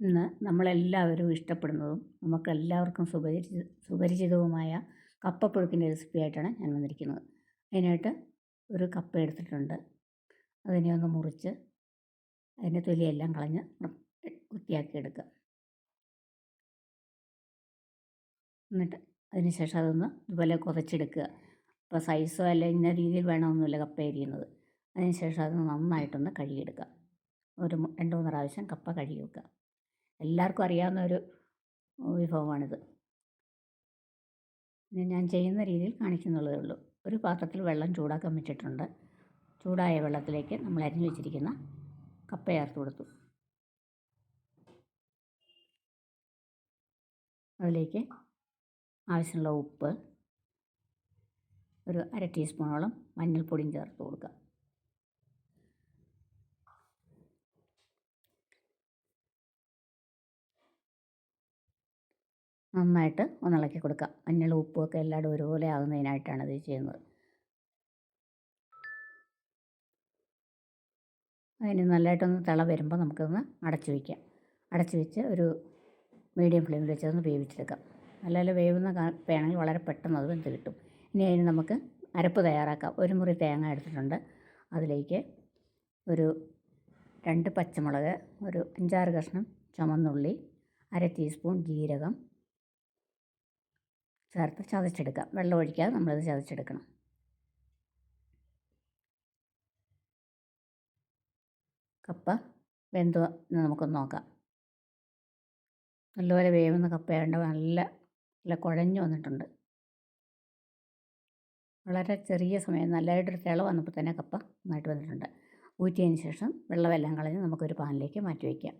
ഇന്ന് നമ്മളെല്ലാവരും ഇഷ്ടപ്പെടുന്നതും നമുക്കെല്ലാവർക്കും സുപരിചി സുപരിചിതവുമായ കപ്പപ്പുഴുക്കിന്റെ റെസിപ്പി ആയിട്ടാണ് ഞാൻ വന്നിരിക്കുന്നത്. അതിനായിട്ട് ഒരു കപ്പ എടുത്തിട്ടുണ്ട്. അതിനെ ഒന്ന് മുറിച്ച് അതിന്റെ തൊലിയെല്ലാം കളഞ്ഞ് വൃത്തിയാക്കി എടുക്കുക എന്നിട്ട് അതിന് ശേഷം അതൊന്ന് ഇതുപോലെ കുതച്ചെടുക്കുക. ഇപ്പോൾ സൈസോ അല്ല ഇന്ന രീതിയിൽ വേണമെന്നില്ല കപ്പ അരിയുന്നത്. അതിന് ശേഷം അത് നന്നായിട്ടൊന്ന് കഴുകിയെടുക്കുക. ഒരു രണ്ട് മൂന്ന് പ്രാവശ്യം കപ്പ കഴുകി വെക്കുക. എല്ലാവർക്കും അറിയാവുന്ന ഒരു വിഭവമാണിത്. ഇത് ഞാൻ ചെയ്യുന്ന രീതിയിൽ കാണിക്കുന്നുള്ളതേ ഉള്ളൂ. ഒരു പാത്രത്തിൽ വെള്ളം ചൂടാക്കാൻ വെച്ചിട്ടുണ്ട്. ചൂടായ വെള്ളത്തിലേക്ക് നമ്മൾ അരിഞ്ഞു വെച്ചിരിക്കുന്ന കപ്പ ചേർത്ത് കൊടുത്തു. അതിലേക്ക് ആവശ്യമുള്ള ഉപ്പ് ഒരു അര ടീസ്പൂണോളം മഞ്ഞൾപ്പൊടിയും ചേർത്ത് കൊടുക്കുക. നന്നായിട്ട് ഒന്നിളക്കി കൊടുക്കുക. മഞ്ഞളും ഉപ്പുമൊക്കെ എല്ലായിടും ഒരുപോലെ ആകുന്നതിനായിട്ടാണ് ഇത് ചെയ്യുന്നത്. അതിന് നല്ലതായിട്ടൊന്ന് തിള വരുമ്പോൾ നമുക്കൊന്ന് അടച്ചു വയ്ക്കാം. അടച്ചു വെച്ച് ഒരു മീഡിയം ഫ്ലെയിമിൽ വെച്ചതൊന്ന് വേവിച്ചെടുക്കാം. നല്ല വേവുന്ന വേണമെങ്കിൽ വളരെ പെട്ടെന്ന് അത് വെന്ത് കിട്ടും. ഇനി അതിന് നമുക്ക് അരപ്പ് തയ്യാറാക്കാം. ഒരു മുറി തേങ്ങ എടുത്തിട്ടുണ്ട്. അതിലേക്ക് ഒരു രണ്ട് പച്ചമുളക് ഒരു അഞ്ചാറ് കഷ്ണം ചുമന്നുള്ളി അര ടീസ്പൂൺ ജീരകം ചേർത്ത് ചതച്ചെടുക്കാം. വെള്ളം ഒഴിക്കാതെ നമ്മളത് ചതച്ചെടുക്കണം. കപ്പ വെന്തു നമുക്കൊന്ന് നോക്കാം. നല്ലപോലെ വേവുന്ന കപ്പയായതുകൊണ്ട് നല്ല നല്ല കുഴഞ്ഞു വന്നിട്ടുണ്ട്. വളരെ ചെറിയ സമയം നല്ലതായിട്ടൊരു തിള വന്നപ്പോൾ തന്നെ കപ്പ നന്നായിട്ട് വന്നിട്ടുണ്ട്. ഊറ്റിയതിന് ശേഷം വെള്ളമെല്ലാം കളഞ്ഞ് നമുക്കൊരു പാനിലേക്ക് മാറ്റി വയ്ക്കാം.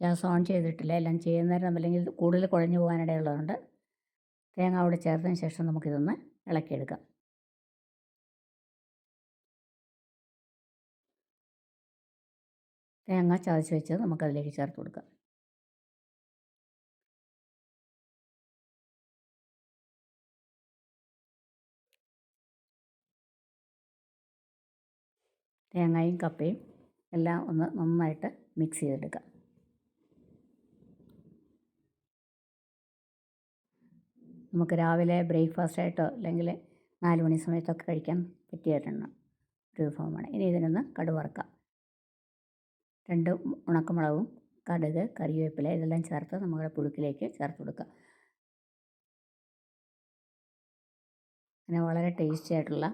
ഗ്യാസ് ഓൺ ചെയ്തിട്ടില്ല. എല്ലാം ചെയ്യുന്നേരം അല്ലെങ്കിൽ കൂടുതൽ കുഴഞ്ഞു പോകാനിടയുള്ളതുകൊണ്ട് തേങ്ങ അവിടെ ചേർത്തതിന് ശേഷം നമുക്കിതൊന്ന് ഇളക്കിയെടുക്കാം. തേങ്ങ ചതച്ച് വെച്ചത് നമുക്കതിലേക്ക് ചേർത്ത് കൊടുക്കാം. തേങ്ങയും കപ്പയും എല്ലാം ഒന്ന് നന്നായിട്ട് മിക്സ് ചെയ്തെടുക്കാം. നമുക്ക് രാവിലെ ബ്രേക്ക്ഫാസ്റ്റ് ആയിട്ടോ അല്ലെങ്കിൽ നാല് മണി സമയത്തൊക്കെ കഴിക്കാൻ പറ്റിയ ഒരു വിഭവമാണ്. ഇനി ഇതിനൊന്ന് കടു വറുക്കാം. രണ്ട് ഉണക്കമുളകും കടുക് കറിവേപ്പില ഇതെല്ലാം ചേർത്ത് നമ്മുടെ പുഴുക്കിലേക്ക് ചേർത്ത് കൊടുക്കുക. അങ്ങനെ വളരെ ടേസ്റ്റി ആയിട്ടുള്ള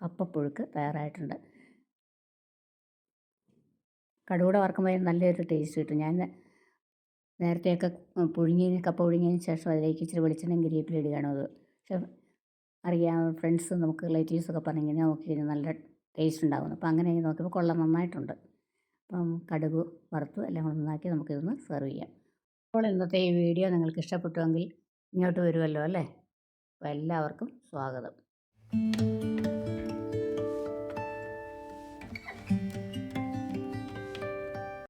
കപ്പപ്പുഴുക്ക് തയ്യാറായിട്ടുണ്ട്. കടുകൂടെ വറക്കുമ്പോൾ നല്ലൊരു ടേസ്റ്റ് കിട്ടും. ഞാൻ നേരത്തെയൊക്കെ പുഴുങ്ങി കപ്പ പുഴുങ്ങിയതിന് ശേഷം അതിലേക്ക് ഇച്ചിരി വെളിച്ചെണ്ണയും കരിവേപ്പിലയും ഇടുകയാണ് അത്. പക്ഷെ അറിയാം ഫ്രണ്ട്സ് നമുക്ക് റിലേറ്റീവ്സൊക്കെ പറഞ്ഞു ഇങ്ങനെ നോക്കി കഴിഞ്ഞാൽ നല്ല ടേസ്റ്റ് ഉണ്ടാകുന്നു അപ്പോൾ അങ്ങനെ നോക്കിയപ്പോൾ കൊള്ളാം നന്നായിട്ടുണ്ട്. അപ്പം കടുക് വറുത്തു എല്ലാം കൂടെ നന്നാക്കി നമുക്കിതൊന്ന് സെർവ് ചെയ്യാം. അപ്പോൾ ഇന്നത്തെ ഈ വീഡിയോ നിങ്ങൾക്ക് ഇഷ്ടപ്പെട്ടുവെങ്കിൽ ഇങ്ങോട്ട് വരുമല്ലോ അല്ലേ? അപ്പോൾ എല്ലാവർക്കും സ്വാഗതം.